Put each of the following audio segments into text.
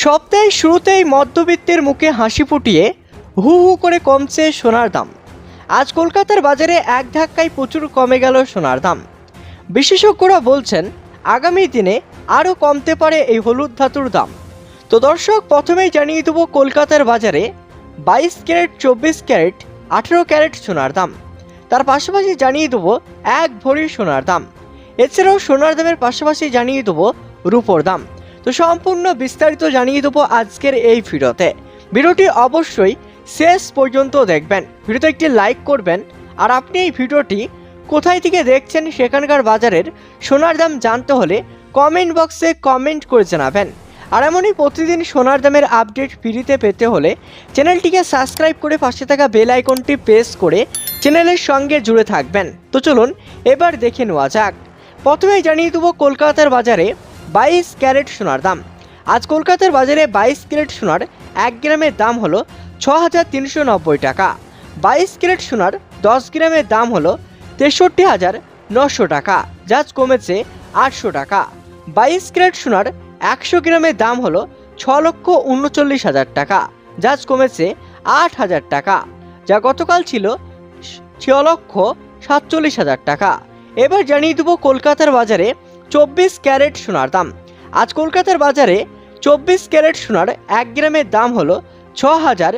সপ্তাহের শুরুতেই মধ্যবিত্তের মুখে হাসি ফুটিয়ে হু হু করে কমছে সোনার দাম। আজ কলকাতার বাজারে এক ধাক্কায় প্রচুর কমে গেল সোনার দাম। বিশেষজ্ঞরা বলছেন, আগামী দিনে আরও কমতে পারে এই হলুদ ধাতুর দাম। তো দর্শক, প্রথমেই জানিয়ে দেবো কলকাতার বাজারে বাইশ ক্যারেট, চব্বিশ ক্যারেট, আঠেরো ক্যারেট সোনার দাম। তার পাশাপাশি জানিয়ে দেবো এক ভরি সোনার দাম। এছাড়াও সোনার দামের পাশাপাশি জানিয়ে দেবো রূপোর দাম। তো সম্পূর্ণ বিস্তারিত জানিয়ে দেবো আজকের এই ভিডিওতে। ভিডিওটি অবশ্যই শেষ পর্যন্ত দেখবেন। ভিডিওতে একটি লাইক করবেন। আর আপনি এই ভিডিওটি কোথায় থেকে দেখছেন সেখানকার বাজারের সোনার দাম জানতে হলে কমেন্ট বক্সে কমেন্ট করে জানাবেন। আর এমনই প্রতিদিন সোনার দামের আপডেট ফ্রিতে পেতে হলে চ্যানেলটিকে সাবস্ক্রাইব করে পাশে থাকা বেল আইকনটি প্রেস করে চ্যানেলের সঙ্গে জুড়ে থাকবেন। তো চলুন এবার দেখে নেওয়া যাক। প্রথমেই জানিয়ে দেবো কলকাতার বাজারে বাইশ ক্যারেট সোনার দাম। আজ কলকাতার বাজারে বাইশ ক্যারেট সোনার এক গ্রামের দাম হলো ছ হাজার তিনশো নব্বই টাকা। বাইশ ক্যারেট সোনার দশ গ্রামের দাম হলো তেষট্টি হাজার নশো টাকা, যা কমেছে আটশো টাকা। বাইশ ক্যারেট সোনার একশো গ্রামের দাম হলো ছ লক্ষ উনচল্লিশ হাজার টাকা, যা কমেছে আট হাজার টাকা, যা গতকাল ছিল ছ লক্ষ সাতচল্লিশ হাজার টাকা। এবার জানিয়ে দেবো কলকাতার বাজারে চব্বিশ ক্যারেট সোনার দাম। আজ কলকাতার বাজারে চব্বিশ ক্যারেট সোনার এক গ্রামের দাম হলো ছ হাজার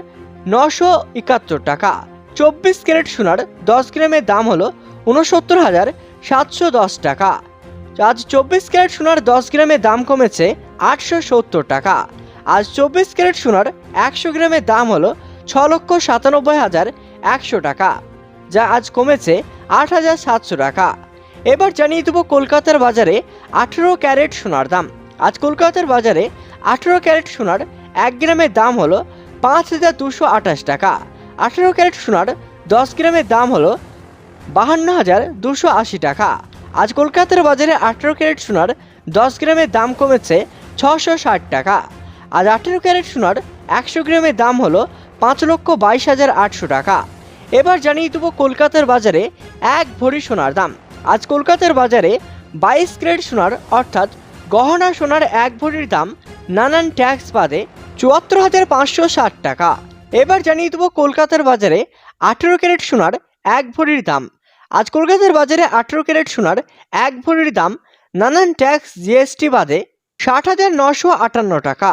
নশো একাত্তর টাকা। চব্বিশ ক্যারেট সোনার দশ গ্রামের দাম হলো উনসত্তর হাজার সাতশো দশ টাকা। আজ চব্বিশ ক্যারেট সোনার দশ গ্রামের দাম কমেছে আটশো সত্তর টাকা। আজ চব্বিশ ক্যারেট সোনার একশো গ্রামের দাম হলো ছ লক্ষ সাতানব্বই হাজার একশো টাকা, যা আজ কমেছে আট হাজার সাতশো টাকা। এবার জানিয়ে দেবো কলকাতার বাজারে আঠেরো ক্যারেট সোনার দাম। আজ কলকাতার বাজারে আঠেরো ক্যারেট সোনার এক গ্রামের দাম হলো পাঁচ হাজার দুশো আঠাশ টাকা। আঠেরো ক্যারেট সোনার দশ গ্রামের দাম হলো বাহান্ন হাজার দুশো আশি টাকা। আজ কলকাতার বাজারে আঠেরো ক্যারেট সোনার দশ গ্রামের দাম কমেছে ছশো ষাট টাকা। আজ আঠেরো ক্যারেট সোনার একশো গ্রামের দাম হলো পাঁচ লক্ষ বাইশ হাজার আটশো টাকা। এবার জানিয়ে দেবো কলকাতার বাজারে এক ভরি সোনার দাম। আজ কলকাতার বাজারে বাইশ ক্যারেট সোনার, অর্থাৎ গহনা সোনার এক ভরির দাম নানান ট্যাক্স বাদে চুয়াত্তর হাজার পাঁচশো ষাট টাকা। এবার জানিয়ে দেবো কলকাতার বাজারে আঠেরো ক্যারেট সোনার এক ভরির দাম। আজ কলকাতার বাজারে আঠেরো ক্যারেট সোনার এক ভরির দাম নানান ট্যাক্স জিএসটি বাদে ষাট হাজার নশো আটান্ন টাকা।